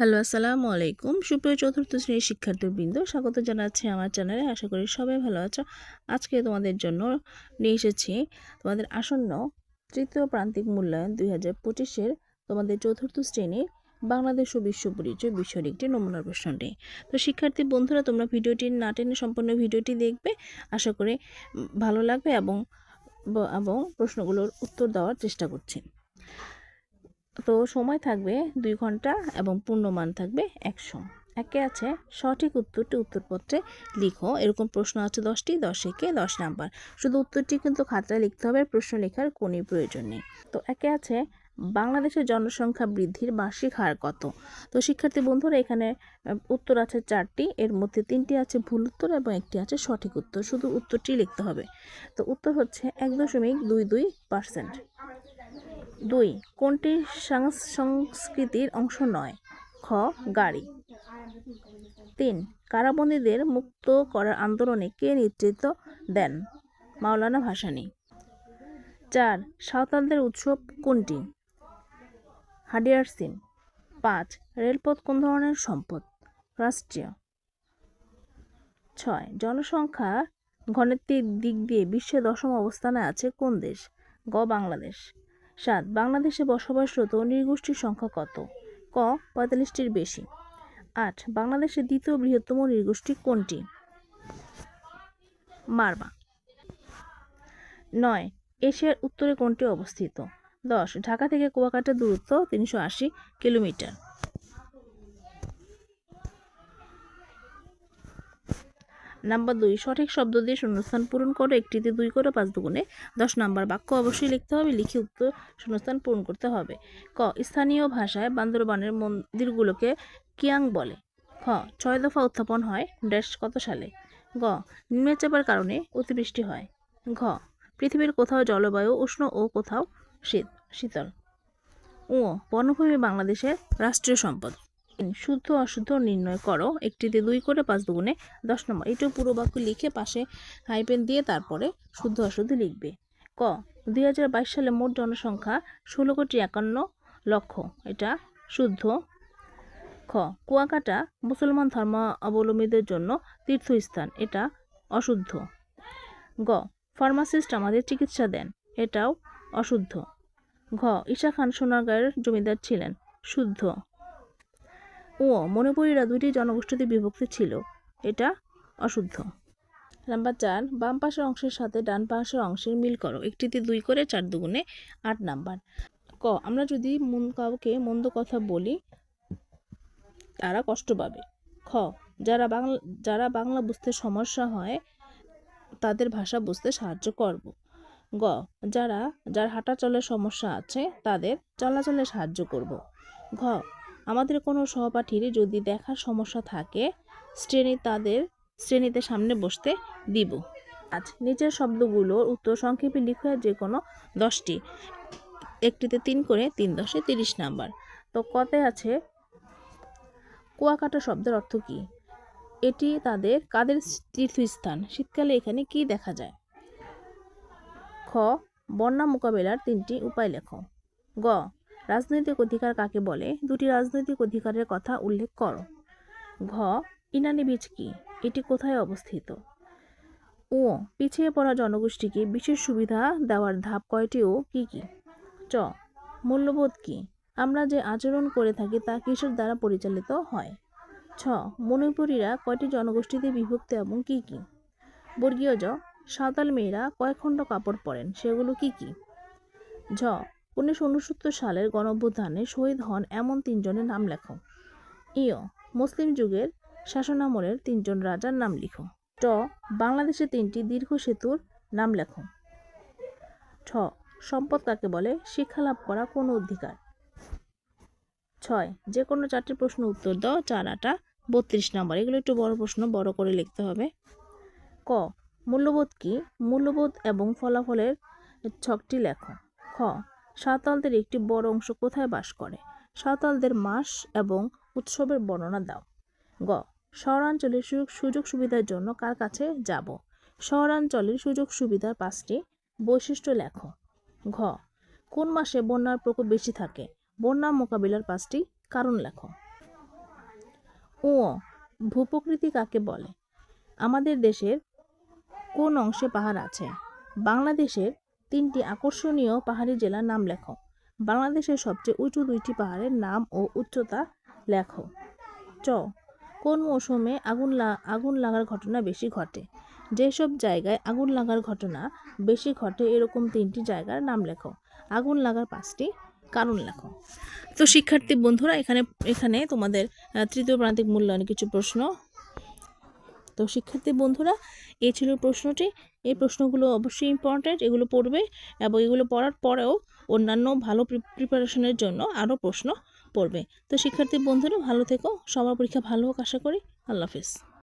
Hello, আসসালামু আলাইকুম। সুপ্রিয় চতুর্থ শ্রেণির শিক্ষার্থীবৃন্দ, স্বাগত জানাচ্ছি আমার চ্যানেলে। আশা করি সবাই ভালো আছো। আজকে তোমাদের জন্য নিয়ে এসেছি তোমাদের আসন্ন তৃতীয় প্রান্তিক মূল্যায়ন দুই হাজার পঁচিশের তোমাদের চতুর্থ শ্রেণির বাংলাদেশ ও বিশ্ব পরিচয় বিষয়ের একটি নমুনা প্রশ্নটি তো শিক্ষার্থী বন্ধুরা, তোমরা ভিডিওটি না টেনে সম্পূর্ণ ভিডিওটি দেখবে। আশা করি ভালো লাগবে এবং এবং প্রশ্নগুলোর উত্তর দেওয়ার চেষ্টা করছি। তো সময় থাকবে দুই ঘণ্টা এবং পূর্ণমান থাকবে একশো। একে আছে সঠিক উত্তরটি উত্তরপত্রে লিখো। এরকম প্রশ্ন আছে দশটি, দশ একে দশ নাম্বার। শুধু উত্তরটি কিন্তু খাতায় লিখতে হবে, প্রশ্ন লেখার কোনো প্রয়োজন নেই। তো একে আছে বাংলাদেশের জনসংখ্যা বৃদ্ধির বার্ষিক হার কত? তো শিক্ষার্থী বন্ধুরা, এখানে উত্তর আছে চারটি, এর মধ্যে তিনটি আছে ভুল উত্তর এবং একটি আছে সঠিক উত্তর। শুধু উত্তরটি লিখতে হবে। তো উত্তর হচ্ছে এক দশমিক দুই দুই পার্সেন্ট। দুই, কোনটি সাংস- সংস্কৃতির অংশ নয়? খ, গাড়ি। তিন, কারাবন্দীদের মুক্ত করার আন্দোলনে কে নেতৃত্ব দেন? মাওলানা ভাসানী। চার, সাঁওতালদের উৎসব কোনটি? হাডিয়ার সিম পাঁচ, রেলপথ কোন ধরনের সম্পদ? রাষ্ট্রীয়। ছয়, জনসংখ্যা ঘনত্বের দিক দিয়ে বিশ্বে দশম অবস্থানে আছে কোন দেশ? গ, বাংলাদেশ। সাত, বাংলাদেশে বসবাসরত নৃগোষ্ঠীর সংখ্যা কত? ক, পঁয়তাল্লিশটির বেশি। আট, বাংলাদেশের দ্বিতীয় বৃহত্তম নৃগোষ্ঠী কোনটি? মারবা। নয়, এশিয়ার উত্তরে কোনটি অবস্থিত? দশ, ঢাকা থেকে কুয়াকাটার দূরত্ব তিনশো আশি কিলোমিটার। নাম্বার দুই, সঠিক শব্দ দিয়ে শূন্যস্থান পূরণ করো, একটিতে দুই করে পাঁচ দুগুণে দশ নাম্বার বাক্য অবশ্যই লিখতে হবে, লিখে উক্ত শূন্যস্থান পূরণ করতে হবে। ক, স্থানীয় ভাষায় বান্দরবানের মন্দিরগুলোকে কিয়াং বলে। খ, ছয় দফা উত্থাপন হয় ড্যাশ কত সালে? গ নিম্নচাপের কারণে অতিবৃষ্টি হয়। ঘ, পৃথিবীর কোথাও জলবায়ু উষ্ণ ও কোথাও শীত, শীতল। ও বনভূমি বাংলাদেশের রাষ্ট্রীয় সম্পদ। শুদ্ধ অশুদ্ধ নির্ণয় করো। একটিতে দুই করে পাঁচ দুগুণে দশ নম্বর। এটাও পুরো বাক্য লিখে পাশে হাইপেন দিয়ে তারপরে শুদ্ধ অশুদ্ধ লিখবে। ক, দুই হাজার বাইশ সালে মোট জনসংখ্যা ষোলো কোটি একান্ন লক্ষ। এটা শুদ্ধ। খ, কুয়াকাটা মুসলমান ধর্মাবলম্বীদের জন্য তীর্থস্থান। এটা অশুদ্ধ। গ, ফার্মাসিস্ট আমাদের চিকিৎসা দেন। এটাও অশুদ্ধ। ঘ, ঈশা খান সোনারগাঁয়ের জমিদার ছিলেন। শুদ্ধ। ও মণিপুরীরা দুইটি জনগোষ্ঠীতে বিভক্ত ছিল। এটা অশুদ্ধ। নাম্বার চার, বাম পাশের অংশের সাথে ডান পাশের অংশের মিল করো। একটিতে দুই করে, চার দুগুণে আট নাম্বার। ক, আমরা যদি মন কাউকে মন্দ কথা বলি, তারা কষ্ট পাবে। খ, যারা বাংলা যারা বাংলা বুঝতে সমস্যা হয়, তাদের ভাষা বুঝতে সাহায্য করব। গ, যারা, যার হাঁটা চলার সমস্যা আছে, তাদের চলাচলে সাহায্য করব। ঘ আমাদের কোনো সহপাঠীর যদি দেখার সমস্যা থাকে, শ্রেণি তাদের, শ্রেণীতে সামনে বসতে দিব। আজ নিচের শব্দগুলোর উত্তর সংক্ষেপে লিখে যে কোনো দশটি। একটিতে তিন করে তিন দশে তিরিশ নাম্বার। তো কতে আছে? কুয়াকাটা শব্দের অর্থ কী? এটি তাদের কাদের তীর্থস্থান? শীতকালে এখানে কি দেখা যায়? খ, বন্যা মোকাবেলার তিনটি উপায় লেখো। গ রাজনৈতিক অধিকার কাকে বলে? দুটি রাজনৈতিক অধিকারের কথা উল্লেখ করো। ঘ, ইনানি বীজ কি? এটি কোথায় অবস্থিত? ও পিছিয়ে পড়া জনগোষ্ঠীকে বিশেষ সুবিধা দেওয়ার ধাপ কয়টি ও কি কি? চ, মূল্যবোধ কি? আমরা যে আচরণ করে থাকি তা কিসের দ্বারা পরিচালিত হয়? ছ, মণিপুরীরা কয়টি জনগোষ্ঠীতে বিভক্ত এবং কি কি? বর্গীয় জ, সাঁওতাল মেয়েরা কয় খণ্ড কাপড় পরেন? সেগুলো কি কি? ঝ উনিশশো উনসত্তর সালের গণঅভ্যুত্থানে শহীদ হন এমন তিনজনের নাম লেখো। ইয়, মুসলিম যুগের শাসনামলের তিনজন রাজার নাম লিখো। ট, বাংলাদেশে তিনটি দীর্ঘ সেতুর নাম লেখো। ছ, সম্পদ কাকে বলে? শিক্ষা লাভ করা কোন অধিকার? ছয় যে কোনো চারটি প্রশ্ন উত্তর দাও, চার, আটা বত্রিশ নাম্বার। এগুলো একটু বড় প্রশ্ন, বড় করে লিখতে হবে। ক, মূল্যবোধ কি? মূল্যবোধ এবং ফলাফলের ছকটি লেখো। খ সাঁওতালদের একটি বড় অংশ কোথায় বাস করে? সাঁওতালদের মাস এবং উৎসবের বর্ণনা দাও। গ, শহরাঞ্চলের সুযোগ সুযোগ সুবিধার জন্য কার কাছে যাব? শহরাঞ্চলের সুযোগ সুবিধার পাঁচটি বৈশিষ্ট্য লেখো। ঘ, কোন মাসে বন্যার প্রকোপ বেশি থাকে? বন্যা মোকাবিলার পাঁচটি কারণ লেখো। ও ভূপ্রকৃতি কাকে বলে? আমাদের দেশের কোন অংশে পাহাড় আছে? বাংলাদেশের তিনটি আকর্ষণীয় পাহাড়ি জেলার নাম লেখো। বাংলাদেশের সবচেয়ে উঁচু দুইটি পাহাড়ের নাম ও উচ্চতা লেখো। চ, কোন মৌসুমে আগুন আগুন লাগার ঘটনা বেশি ঘটে? যেসব জায়গায় আগুন লাগার ঘটনা বেশি ঘটে, এরকম তিনটি জায়গার নাম লেখো। আগুন লাগার পাঁচটি কারণ লেখো। তো শিক্ষার্থী বন্ধুরা, এখানে এখানে তোমাদের তৃতীয় প্রান্তিক মূল্যায়নে কিছু প্রশ্ন। তো শিক্ষার্থী বন্ধুরা, এই ছিল প্রশ্নটি। এই প্রশ্নগুলো অবশ্যই ইম্পর্ট্যান্ট এগুলো পড়বে এবং এগুলো পড়ার পরেও অন্যান্য ভালো প্রিপারেশনের জন্য আরও প্রশ্ন পড়বে। তো শিক্ষার্থী বন্ধুরা ভালো থেকো, সবার পরীক্ষা ভালো হোক আশা করি। আল্লাহ হাফিজ।